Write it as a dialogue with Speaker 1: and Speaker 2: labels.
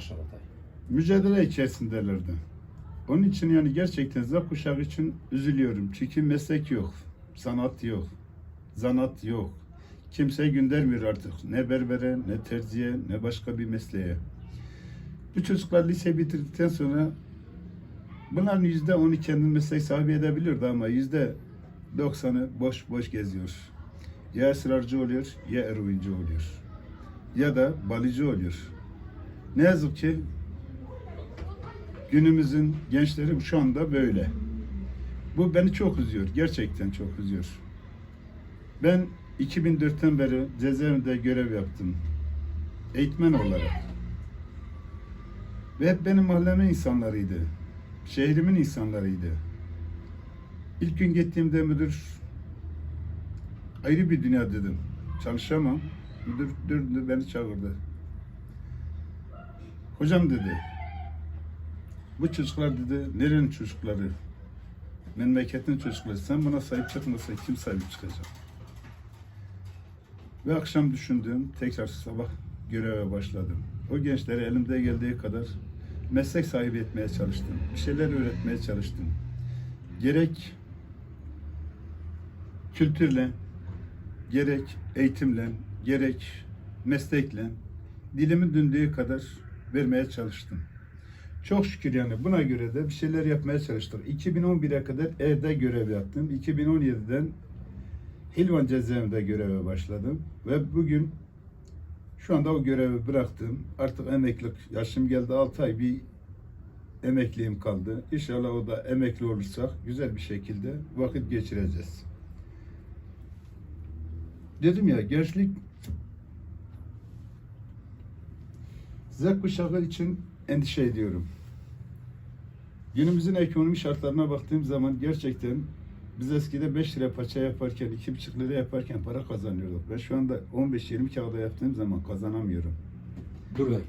Speaker 1: Dayı.
Speaker 2: mücadele içerisindelerdi. Onun için yani gerçekten Z kuşağı için üzülüyorum. Çünkü meslek yok, sanat yok, zanat yok. Kimse göndermiyor artık. Ne berbere, ne terziye, ne başka bir mesleğe. Bu çocuklar lise bitirdikten sonra bunların yüzde onu kendi meslek sahibi edebilirdi ama yüzde doksanı boş boş geziyor. Ya ısrarcı oluyor, ya eroinci oluyor. Ya da balıcı oluyor. Ne yazık ki günümüzün gençleri şu anda böyle. Bu beni çok üzüyor. Gerçekten çok üzüyor. Ben 2004'ten beri cezaevinde görev yaptım. Eğitmen olarak. Ve hep benim mahallemin insanlarıydı. Şehrimin insanlarıydı. İlk gün gittiğimde müdür ayrı bir dünya dedim. Çalışamam. Müdür döndü beni çağırdı. Hocam dedi, bu çocuklar dedi, nerenin çocukları? Memleketin çocukları. Sen buna sahip çıkmasan kim sahip çıkacak? Ve akşam düşündüm, tekrar sabah göreve başladım. O gençleri elimde geldiği kadar meslek sahibi etmeye çalıştım. Bir şeyler öğretmeye çalıştım. Gerek kültürle, gerek eğitimle, gerek meslekle dilimin döndüğü kadar vermeye çalıştım. Çok şükür yani buna göre de bir şeyler yapmaya çalıştım. 2011'e kadar evde görev yaptım. 2017'den Hilvan cezaevinde göreve başladım. Ve bugün şu anda o görevi bıraktım. Artık emeklilik yaşım geldi 6 ay bir emekliliğim kaldı. İnşallah o da emekli olursak güzel bir şekilde vakit geçireceğiz. Dedim ya gençlik Z kuşağı için endişe ediyorum. Günümüzün ekonomi şartlarına baktığım zaman gerçekten biz eskide 5 lira paça yaparken, 2,5 lira yaparken para kazanıyorduk. Ben şu anda 15-20 kağıda yaptığım zaman kazanamıyorum.
Speaker 1: Dur dayı.